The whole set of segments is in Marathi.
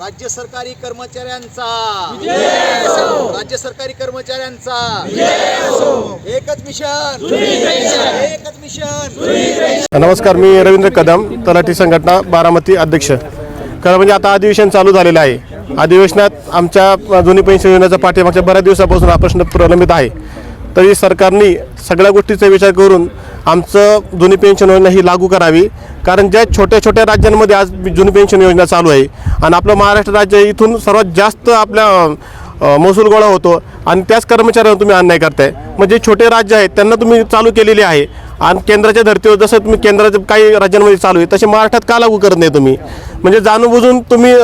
राज्य सरकारी कर्मचाऱ्यांचा. राज्य सरकारी कर्मचाऱ्यांचा. एकच मिशन. एकच मिशन. नमस्कार मी रवींद्र कदम तलाठी संघटना बारामती अध्यक्ष. खरं म्हणजे आता अधिवेशन चालू झालेलं आहे. अधिवेशनात आमच्या जुनी पेन्शन योजनेचा पाठीमागच्या बऱ्याच दिवसापासून हा प्रश्न प्रलंबित आहे. तरी सरकारने सगळ्या गोष्टीचा विचार करून आमचं जुनी पेन्शन योजना ही लागू करावी. कारण ज्या छोट्या छोट्या राज्यांमध्ये आज जुनी पेन्शन योजना चालू आहे आणि आपलं महाराष्ट्र राज्य इथून सर्वात जास्त आपल्या महसूल गोळा होतो आणि त्याच कर्मचाऱ्यांवर तुम्ही अन्याय करताय. म्हणजे छोटे राज्य आहेत त्यांना तुम्ही चालू केलेली आहे आणि केंद्राच्या धर्तीवर जसं तुम्ही केंद्राच्या काही राज्यांमध्ये चालू आहे तसे महाराष्ट्रात का लागू करत नाही तुम्ही? म्हणजे जाणूनबुजून तुम्ही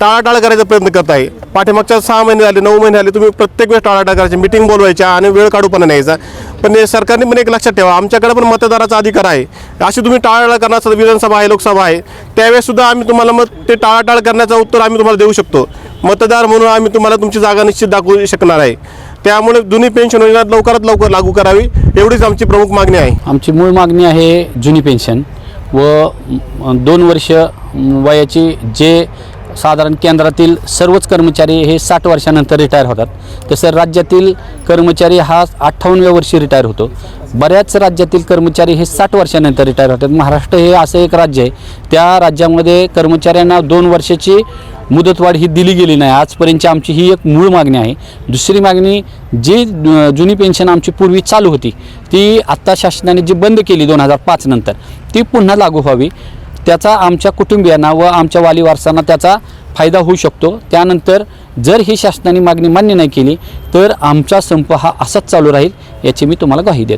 टाळाटाळ करायचा प्रयत्न करताय. पाठीमागच्या सहा महिने झाले नऊ महिने झाले तुम्ही प्रत्येक वेळेस टाळाटाळ करायची मिटिंग बोलवायच्या आणि वेळ काढूपणा न्यायचा. पण हे सरकारने पण एक लक्षात ठेवा आमच्याकडे पण मतदाराचा अधिकार आहे. अशी तुम्ही टाळाटाळ करण्याचं विधानसभा आहे लोकसभा आहे त्यावेळेससुद्धा आम्ही तुम्हाला मग ते टाळाटाळ करण्याचं उत्तर आम्ही तुम्हाला देऊ शकतो. मतदार म्हणून आम्ही तुम्हाला तुमची जागा निश्चित दाखवू शकणार आहे. त्यामुळे जुनी पेन्शन योजना लवकरात लवकर लागू करावी एवढीच आमची प्रमुख मागणी आहे. आमची मूळ मागणी आहे जुनी पेन्शन व दोन वर्ष वयाची जे साधारण केंद्रातील सर्वच कर्मचारी हे साठ वर्षानंतर रिटायर होतात. तसं राज्यातील कर्मचारी हा अठ्ठावन्नव्या वर्षी रिटायर होतो. बऱ्याच राज्यातील कर्मचारी हे साठ वर्षानंतर रिटायर होतात. महाराष्ट्र हे असं एक राज्य आहे. त्या राज्यामध्ये कर्मचाऱ्यांना दोन वर्षाची मुदतवाढ ही दिली गेली नाही. आजपर्यंतची आमची ही एक मूळ मागणी आहे. दुसरी मागणी जी जुनी पेन्शन आमची पूर्वी चालू होती ती आत्ता शासनाने जी बंद केली दोन हजार पाच नंतर ती पुन्हा लागू व्हावी. त्याचा आमच्या कुटुंबियांना व आमच्या वाली वारसांना त्याचा फायदा होऊ शकतो. त्यानंतर जर ही शासनाने मागणी मान्य नाही केली तर आमचा संप हा असाच चालू राहील याची मी तुम्हाला ग्वाही देतो.